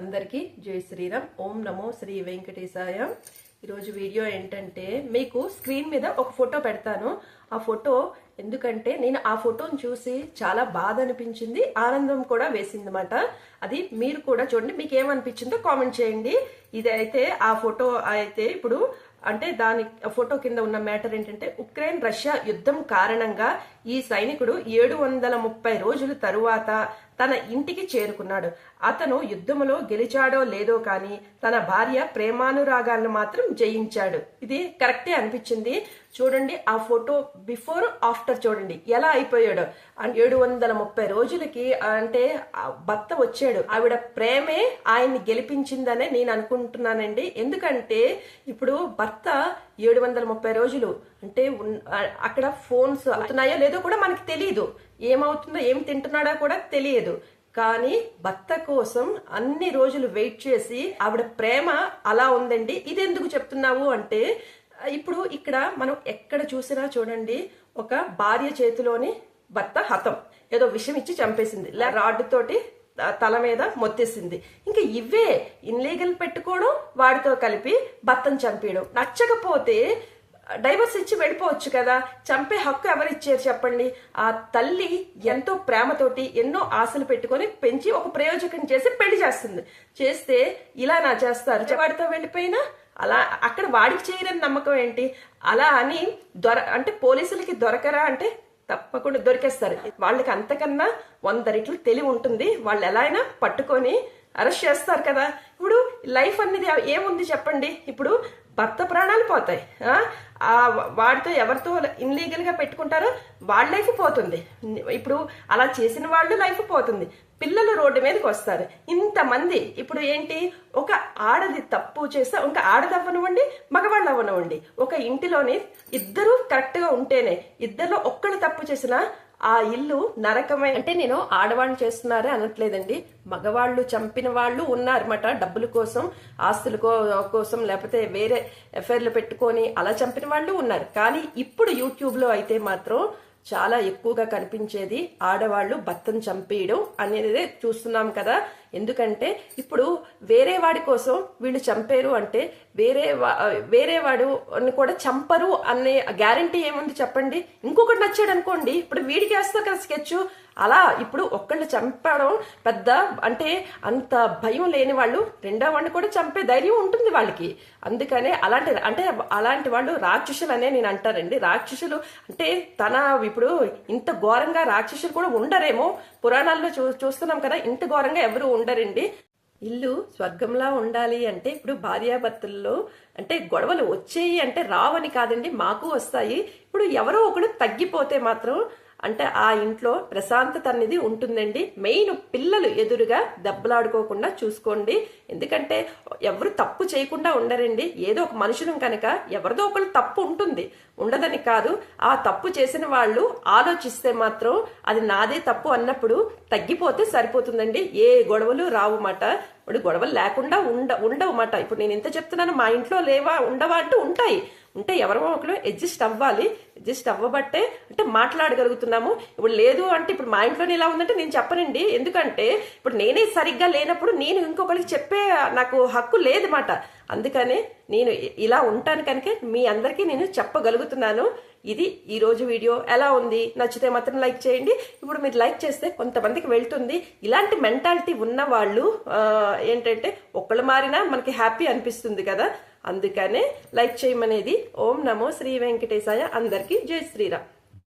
అందరికీ జై శ్రీరామ్. ఓం నమో శ్రీ వెంకటేశాయ. ఈరోజు వీడియో ఏంటంటే మీకు స్క్రీన్ మీద ఒక ఫోటో పెడతాను. ఆ ఫోటో ఎందుకంటే నేను ఆ ఫోటోని చూసి చాలా బాధ అనిపించింది ఆనందం కూడా వేసిందన్నమాట. అది మీరు కూడా చూడండి మీకు ఏమనిపించిందో కామెంట్ చేయండి. ఇది అయితే ఆ ఫోటో అయితే ఇప్పుడు అంటే దాని ఫోటో కింద ఉన్న మ్యాటర్ ఏంటంటే ఉక్రెయిన్ రష్యా యుద్ధం కారణంగా ఈ సైనికుడు ఏడు వందల ముప్పై రోజుల తరువాత తన ఇంటికి చేరుకున్నాడు. అతను యుద్ధములో గెలిచాడో లేదో కానీ తన భార్య ప్రేమానురాగాలను మాత్రం జయించాడు. ఇది కరెక్టే అనిపించింది. చూడండి ఆ ఫోటో బిఫోర్ ఆఫ్టర్ చూడండి. ఎలా అయిపోయాడు. ఏడు వందల ముప్పై రోజులకి అంటే భర్త వచ్చాడు. ఆవిడ ప్రేమే ఆయన్ని గెలిపించిందనే నేను అనుకుంటున్నానండి. ఎందుకంటే ఇప్పుడు భర్త ఏడు వందల ముప్పై రోజులు అంటే అక్కడ ఫోన్స్ అవుతున్నాయో లేదో కూడా మనకి తెలియదు ఏమవుతుందో ఏం తింటున్నాడో కూడా తెలియదు. కానీ భర్త కోసం అన్ని రోజులు వెయిట్ చేసి ఆవిడ ప్రేమ అలా ఉందండి. ఇది ఎందుకు చెప్తున్నావు అంటే ఇప్పుడు ఇక్కడ మనం ఎక్కడ చూసినా చూడండి ఒక భార్య చేతిలోని భర్త హతం. ఏదో విషం ఇచ్చి చంపేసింది. ఇలా రాడ్ తోటి తల మీద మొత్తేసింది. ఇంకా ఇవే ఇన్లీగల్ పెట్టుకోవడం వాడితో కలిపి భర్తను చంపేయడం. నచ్చకపోతే డైవర్స్ ఇచ్చి వెళ్ళిపోవచ్చు కదా. చంపే హక్కు ఎవరిచ్చారు చెప్పండి? ఆ తల్లి ఎంతో ప్రేమతోటి ఎన్నో ఆశలు పెట్టుకొని పెంచి ఒక ప్రయోజకం చేసి పెళ్ళి చేస్తుంది. చేస్తే ఇలా నా చేస్తారు. వాడితో వెళ్ళిపోయినా? అలా అక్కడ వాడికి చేయరని నమ్మకం ఏంటి? అలా అని దొర అంటే పోలీసులకి దొరకరా అంటే తప్పకుండా దొరికేస్తారు. వాళ్ళకి అంతకన్నా వంద రెట్లు తెలివి ఉంటుంది. వాళ్ళు ఎలా అయినా పట్టుకొని అరెస్ట్ చేస్తారు కదా. ఇప్పుడు లైఫ్ అనేది ఏముంది చెప్పండి? ఇప్పుడు భర్త ప్రాణాలు పోతాయి. ఆ? వాడితో ఎవరితో ఇన్లీగల్గా పెట్టుకుంటారో వాళ్ళ లైఫ్ పోతుంది. ఇప్పుడు అలా చేసిన వాళ్ళు లైఫ్ పోతుంది. పిల్లలు రోడ్డు మీదకి వస్తారు. ఇంతమంది ఇప్పుడు ఏంటి? ఒక ఆడది తప్పు చేస్తే ఇంకా ఆడది అవ్వనివ్వండి మగవాళ్ళు అవ్వనివ్వండి. ఒక ఇంటిలోని ఇద్దరు కరెక్ట్గా ఉంటేనే ఇద్దరిలో ఒక్కళ్ళు తప్పు చేసినా ఆ ఇల్లు నరకమే అంటే నేను ఆడవాళ్ళు చేస్తున్నారే అనట్లేదండి. మగవాళ్ళు చంపిన వాళ్ళు ఉన్నారన్నమాట డబ్బుల కోసం ఆస్తుల కోసం లేకపోతే వేరే ఎఫ్ఐఆర్లు పెట్టుకొని అలా చంపిన వాళ్ళు ఉన్నారు. కానీ ఇప్పుడు యూట్యూబ్లో అయితే మాత్రం చాలా ఎక్కువగా కనిపించేది ఆడవాళ్ళు భర్తను చంపేయడం అనేది చూస్తున్నాం కదా. ఎందుకంటే ఇప్పుడు వేరే వాడి కోసం వీళ్ళు చంపారు అంటే వేరే వా- వేరే వాడు కూడా చంపరు అనే గ్యారంటీ ఏముంది చెప్పండి? ఇంకొకటి నచ్చాడు అనుకోండి. ఇప్పుడు వీడికి వేస్తారు కదా స్కెచ్. అలా ఇప్పుడు ఒక్కళ్ళు చంపడం పెద్ద అంటే అంత భయం లేని వాళ్ళు రెండో వాడిని కూడా చంపే ధైర్యం ఉంటుంది వాళ్ళకి. అందుకనే అలాంటి అంటే అలాంటి వాళ్ళు రాక్షసులు అనే నేను అంటారండి రాక్షసులు అంటే తన ఇప్పుడు ఇంత ఘోరంగా రాక్షసులు కూడా ఉండరేమో. పురాణాల్లో చూ చూస్తున్నాం కదా ఇంత ఘోరంగా ఎవరు ఉండరండి. ఇల్లు స్వర్గంలా ఉండాలి అంటే ఇప్పుడు భార్యాభర్తల్లో అంటే గొడవలు వచ్చేయి అంటే రావని కాదండి మాకు వస్తాయి. ఇప్పుడు ఎవరో ఒకడు తగ్గిపోతే మాత్రం అంటే ఆ ఇంట్లో ప్రశాంతత అనేది ఉంటుందండి. మెయిన్ పిల్లలు ఎదురుగా దెబ్బలాడుకోకుండా చూసుకోండి. ఎందుకంటే ఎవరు తప్పు చేయకుండా ఉండరండి. ఏదో ఒక మనుషులు కనుక ఎవరిదో ఒకరు తప్పు ఉంటుంది. ఉండదని కాదు. ఆ తప్పు చేసిన వాళ్ళు ఆలోచిస్తే మాత్రం అది నాదే తప్పు అన్నప్పుడు తగ్గిపోతే సరిపోతుందండి. ఏ గొడవలు రావు మాట. ఇప్పుడు గొడవలు లేకుండా ఉండ ఉండవు మాట ఇప్పుడు నేను ఎంత చెప్తున్నాను మా ఇంట్లో లేవా ఉండవా అంటూ ఉంటాయి. ఉంటే ఎవరో ఒకరు అడ్జస్ట్ అవ్వాలి. అడ్జస్ట్ అవ్వబట్టే అంటే మాట్లాడగలుగుతున్నాము. ఇప్పుడు లేదు అంటే ఇప్పుడు మా ఇంట్లోనే ఇలా ఉందంటే నేను చెప్పనండి. ఎందుకంటే ఇప్పుడు నేనే సరిగ్గా లేనప్పుడు నేను ఇంకొకరికి చెప్పే నాకు హక్కు లేదు మాట అందుకనే నేను ఇలా ఉంటాను కనుక మీ అందరికీ నేను చెప్పగలుగుతున్నాను. ఇది ఈరోజు వీడియో. ఎలా ఉంది? నచ్చితే మాత్రం లైక్ చేయండి. ఇప్పుడు మీరు లైక్ చేస్తే కొంతమందికి వెళ్తుంది. ఇలాంటి మెంటాలిటీ ఉన్న వాళ్ళు ఏంటంటే ఒక్కళ్ళు మారినా మనకి హ్యాపీ అనిపిస్తుంది కదా. అందుకనే లైక్ చేయమనేది. ఓం నమో శ్రీ వెంకటేశాయ. అందరికీ జై శ్రీరామ్.